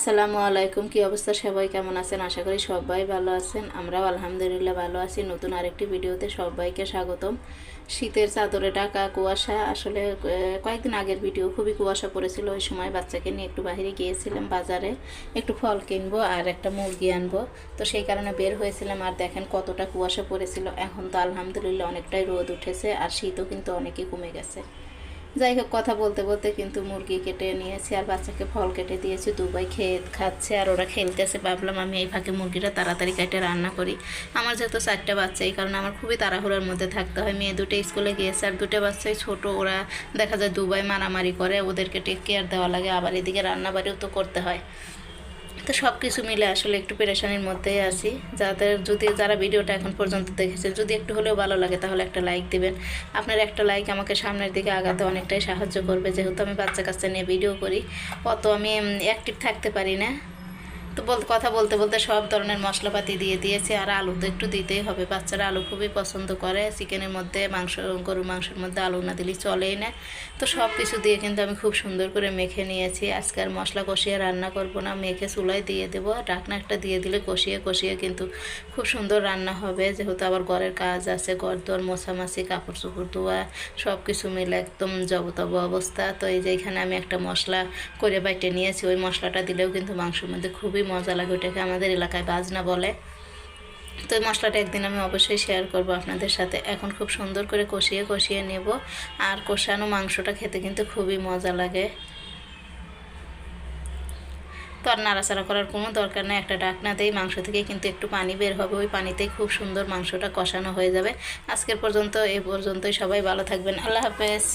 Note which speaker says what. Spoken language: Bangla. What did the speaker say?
Speaker 1: আসসালামু আলাইকুম, কি অবস্থা সবাই? কেমন আছেন? আশা করি সবাই ভালো আছেন। আমরাও আলহামদুলিল্লাহ ভালো আছি। নতুন আরেকটি ভিডিওতে সবাইকে স্বাগতম। শীতের চাদরে ঢাকা, কুয়াশা। আসলে কয়েকদিন আগের ভিডিও খুবই কুয়াশা পড়েছিল। ওই সময় বাচ্চাকে নিয়ে একটু বাইরে গিয়েছিলাম বাজারে। একটু ফল কিনবো আর একটা মুরগি আনব। তো সেই কারণে বের হয়েছিলাম আর দেখেন কতটা কুয়াশা পড়েছিল। এখন তো আলহামদুলিল্লাহ অনেকটাই রোদ উঠেছে আর শীতও কিন্তু অনেকই কমে গেছে। যাই হোক, কথা বলতে বলতে কিন্তু মুরগি কেটে নিয়েছি আর বাচ্চাকে ফল কেটে দিয়েছি, দুবাই খেয়ে খাচ্ছে আর ওরা খেলতেছে। ভাবলাম আমি এই মুরগিটা তাড়াতাড়ি কেটে রান্না করি। আমার যেহেতু চারটা বাচ্চা, এই কারণে আমার খুবই তাড়াহুড়ার মধ্যে থাকতে হয়। মেয়ে দুটো স্কুলে গিয়েছে আর দুটো বাচ্চাই ছোট, ওরা দেখা যায় দুবাই মারামারি করে, ওদেরকে টেক কেয়ার দেওয়া লাগে। আবার এদিকে রান্নাবাড়িও তো করতে হয়। তো সব কিছু মিলে আসলে একটু পেরেশানির মধ্যেই আছি। যাদের যদি যারা ভিডিওটা এখন পর্যন্ত দেখেছে, যদি একটু হলেও ভালো লাগে, তাহলে একটা লাইক দিবেন। আপনার একটা লাইক আমাকে সামনের দিকে আগাতে অনেকটাই সাহায্য করবে। যেহেতু আমি বাচ্চা কাচ্চা নিয়ে ভিডিও করি, অত আমি অ্যাক্টিভ থাকতে পারি না। তো বল, কথা বলতে বলতে সব ধরনের মশলাপাতি দিয়ে দিয়েছি, আর আলু তো একটু দিতেই হবে। বাচ্চারা আলু খুবই পছন্দ করে, চিকেনের মধ্যে মাংস, গরুর মাংসের মধ্যে আলু না দিলে চলেই না। তো সব কিছু দিয়ে কিন্তু আমি খুব সুন্দর করে মেখে নিয়েছি। আজকে আর মশলা কষিয়ে রান্না করব না, মেখে চুলায় দিয়ে দেবো। ঢাকনা একটা দিয়ে দিলে কষিয়ে কষিয়ে কিন্তু খুব সুন্দর রান্না হবে। যেহেতু আবার ঘরের কাজ আছে, ঘর দোয়ার, মোছামাছি, কাপড় চোপড় ধোয়া, সব কিছু মিলে একদম জবতব অবস্থা। তো এই যে এখানে আমি একটা মশলা করে বাইটে নিয়েছি, ওই মশলাটা দিলেও কিন্তু মাংসের মধ্যে খুবই মজা লাগে, ওটাকে আমাদের এলাকায় বাজনা বলে। তো এই মশলাটা একদিন আমি অবশ্যই শেয়ার করব আপনাদের সাথে। এখন খুব সুন্দর করে কষিয়ে কষিয়ে নেব। আর কষানো মাংসটা খেতে কিন্তু খুবই মজা লাগে। তো আর নাড়াচাড়া করার কোনো দরকার নেই। একটা ডাকনা দেই মাংস থেকে কিন্তু একটু পানি বের হবে। ওই পানিতেই খুব সুন্দর মাংসটা কষানো হয়ে যাবে। আজকের পর্যন্ত, এ পর্যন্তই। সবাই ভালো থাকবেন। আল্লাহ হাফেজ।